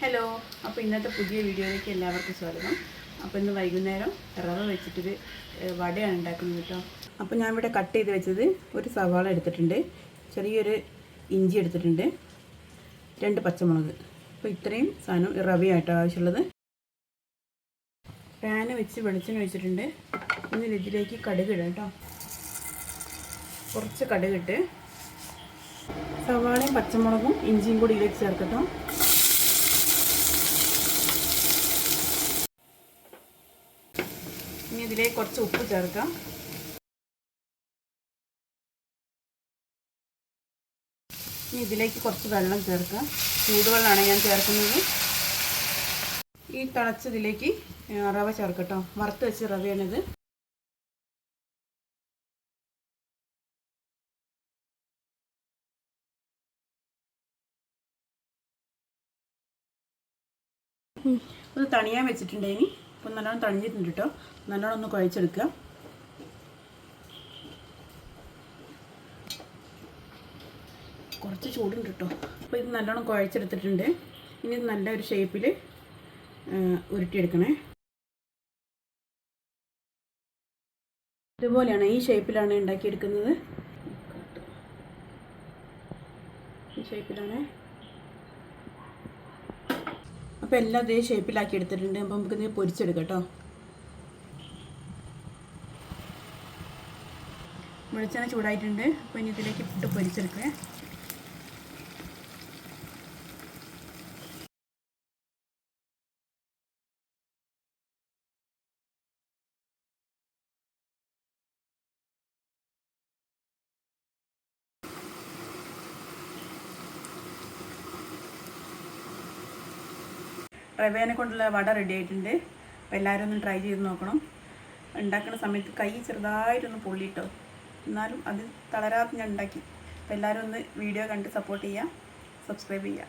Hello. അപ്പോൾ ഇന്നത്തെ പുതിയ വീഡിയോയിലേക്ക് എല്ലാവർക്കും സ്വാഗതം. അപ്പോൾ ഇന്ന് വൈകുന്നേരം റവ വെച്ചിട്ടൊരു വടയാണ് ഉണ്ടാക്കുന്നത് കേട്ടോ. അപ്പോൾ ഞാൻ ഇവിടെ കട്ട് ചെയ്ത് വെച്ചത് ഒരു സവാള എടുത്തിട്ടുണ്ട്. ചെറിയൊരു ഇഞ്ചി എടുത്തിട്ടുണ്ട്. രണ്ട് പച്ചമുളക്. അപ്പോൾ ഇത്രയും സാധനം റവയായിട്ടോ ആവശ്യമുള്ളത്. പാന് വെച്ച് വെളിച്ചെണ്ണ വെച്ചിട്ടുണ്ട്. ഇന്ന് ഇതിലേക്ക് കടുക് ഇടാം കേട്ടോ. കുറച്ച് കടുകിട്ട് സവാളയും പച്ചമുളകും ഇഞ്ചിയും കൂടി ഇതിലേക്ക് ചേർക്കട്ടോ. ഇനി ഇതിലേക്ക് കുറച്ച് ഉപ്പ് ചേർക്കാം. ഇനി ഇതിലേക്ക് കുറച്ച് വെള്ളം ചേർക്കാം. ചൂടുവെള്ളമാണ് ഞാൻ ചേർക്കുന്നത്. ഈ തിളച്ചതിലേക്ക് റവ ചേർക്കട്ടോ. വറുത്ത് വെച്ച് റവയാണിത്. ഇത് തണിയാൻ വെച്ചിട്ടുണ്ട് ഇനി ഇപ്പം നല്ലോണം തണിഞ്ഞിട്ടുണ്ട് കേട്ടോ നല്ലോണം ഒന്ന് കുഴച്ചെടുക്കുക. കുറച്ച് ചൂടുണ്ട് കേട്ടോ അപ്പോൾ ഇത് നല്ലോണം കുഴച്ചെടുത്തിട്ടുണ്ട്. ഇനി ഇത് നല്ല ഒരു ഷേപ്പിൽ ഉരുട്ടിയെടുക്കണേ. ഇതുപോലെയാണ് ഈ ഷേപ്പിലാണ് ഉണ്ടാക്കിയെടുക്കുന്നത്. ഈ ഷേപ്പിലാണ് അപ്പോൾ എല്ലാം അതേ ഷേപ്പിലാക്കി എടുത്തിട്ടുണ്ട്. അപ്പോൾ നമുക്കിത് പൊരിച്ചെടുക്കാം കേട്ടോ. വെളിച്ചെണ്ണ ചൂടായിട്ടുണ്ട്. അപ്പോൾ ഇനി ഇതിലേക്ക് ഇട്ട് പൊരിച്ചെടുക്കേ റവേനെ കൊണ്ടുള്ള വട റെഡി ആയിട്ടുണ്ട്. അപ്പോൾ എല്ലാവരും ഒന്ന് ട്രൈ ചെയ്ത് നോക്കണം. ഉണ്ടാക്കുന്ന സമയത്ത് കൈ ചെറുതായിട്ടൊന്ന് പൊള്ളിട്ടോ. എന്നാലും അത് തളരാതെ ഞാൻ ഉണ്ടാക്കി. അപ്പോൾ എല്ലാവരും ഒന്ന് വീഡിയോ കണ്ട് സപ്പോർട്ട് ചെയ്യുക സബ്സ്ക്രൈബ് ചെയ്യുക